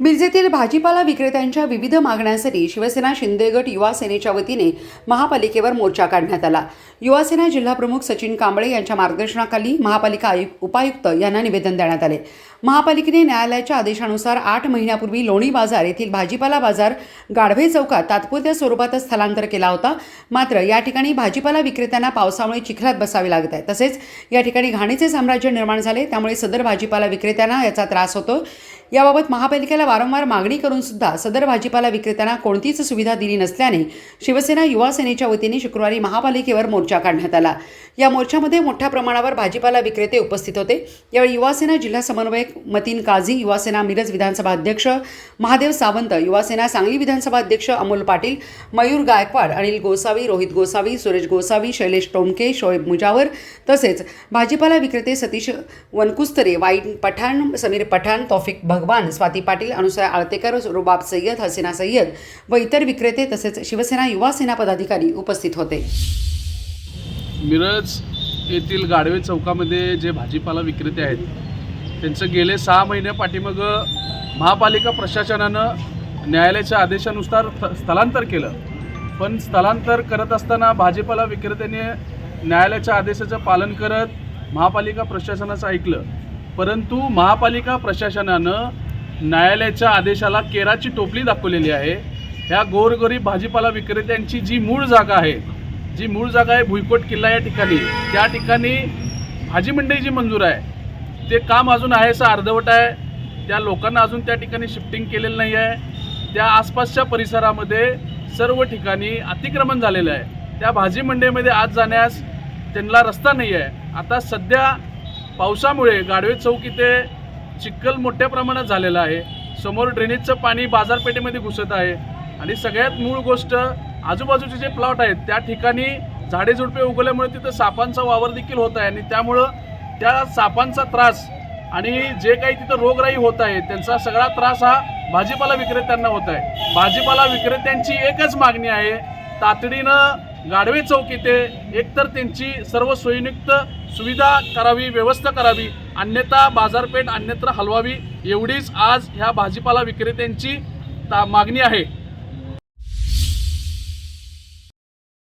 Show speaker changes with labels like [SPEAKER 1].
[SPEAKER 1] मिरजेतील भाजीपाला विक्रेत्यांच्या विविध मागण्यांसाठी शिवसेना शिंदे गट युवा सेनेच्या वतीने महापालिकेवर मोर्चा काढण्यात आला. युवासेना जिल्हाप्रमुख सचिन कांबळे यांच्या मार्गदर्शनाखाली महापालिका आयुक्त उपायुक्त यांना निवेदन देण्यात आले. महापालिकेने न्यायालयाच्या आदेशानुसार आठ महिन्यापूर्वी लोणी बाजार येथील भाजीपाला बाजार गाढवे चौकात तात्पुरत्या स्वरूपातच स्थलांतर केला होता. मात्र या ठिकाणी भाजीपाला विक्रेत्यांना पावसामुळे चिखलात बसावे लागत आहे. तसेच या ठिकाणी घाणीचे साम्राज्य निर्माण झाले. त्यामुळे सदर भाजीपाला विक्रेत्यांना याचा त्रास होतो. याबाबत महापालिकेला वारंवार मागणी करून सुद्धा सदर भाजीपाला विक्रेत्यांना कोणतीच सुविधा दिली नसल्याने शिवसेना युवा सेनेच्या वतीने शुक्रवारी महापालिकेवर मोर्चा काढण्यात आला. या मोर्चामध्ये मोठ्या प्रमाणावर भाजीपाला विक्रेते उपस्थित होते. यावेळी युवासेना जिल्हा समन्वयक मतीन काझी युवासेना मिरज विधानसभा अध्यक्ष महादेव सावंत युवासेना सांगली विधानसभा अध्यक्ष अमोल पाटील मयूर गायकवाड अनिल गोसावी रोहित गोसावी सुरेश गोसावी शैलेश टोमके शोएब मुजावर तसेच भाजीपाला विक्रेते सतीश वनकुस्तरे वाईन पठाण समीर पठाण तौफिक भगवान स्वाती पाटील अनुसया आळतेकर रुबाब सय्यद हसीना सय्यद व इतर विक्रेते तसेच शिवसेना युवासेना पदाधिकारी उपस्थित होते.
[SPEAKER 2] मिरज येथील गाडवे चौकामध्ये जे भाजीपाला विक्रेते आहेत त्यांचं गेले सहा महिने पाठीमागं महापालिका प्रशासनानं न्यायालयाच्या आदेशानुसार स्थलांतर केलं. पण स्थलांतर करत असताना भाजीपाला विक्रेत्याने न्यायालयाच्या आदेशाचं पालन करत महापालिका प्रशासनाचं ऐकलं. परंतु महापालिका प्रशासनानं न्यायालयाच्या आदेशाला केराची टोपली दाखवलेली आहे. ह्या गोरगरीब भाजीपाला विक्रेत्यांची जी मूळ जागा आहे जी मूळ जागा आहे भुईकोट किल्ला या ठिकाणी. त्या ठिकाणी भाजी मंडई जी मंजूर आहे ते काम अजून आहे असं अर्धवट आहे. त्या लोकांना अजून त्या ठिकाणी शिफ्टिंग केलेलं नाही आहे. त्या आसपासच्या परिसरामध्ये सर्व ठिकाणी अतिक्रमण झालेलं आहे. त्या भाजी मंडईमध्ये आज जाण्यास त्यांना रस्ता नाही आहे. आता सध्या पावसामुळे गाडवे चौक इथे चिखल मोठ्या प्रमाणात झालेलं आहे. समोर ड्रेनेजचं पाणी बाजारपेठेमध्ये घुसत आहे. आणि सगळ्यात मूळ गोष्ट आजूबाजूचे जे प्लॉट आहेत त्या ठिकाणी झाडे झुडपे उगवल्यामुळे तिथं सापांचा वावर देखील होत आहे आणि त्यामुळं त्या सापांचा त्रास आणि जे काही तिथं रोगराई होत आहे त्यांचा सगळा त्रास हा भाजीपाला विक्रेत्यांना होत आहे. भाजीपाला विक्रेत्यांची एकच मागणी आहे तातडीनं गाडवे चौक येथे एकतर त्यांची सर्व सोयीयुक्त सुविधा करावी व्यवस्था करावी अन्यथा बाजारपेठ अन्यत्र हलवावी एवढीच आज ह्या भाजीपाला विक्रेत्यांची ता मागणी आहे.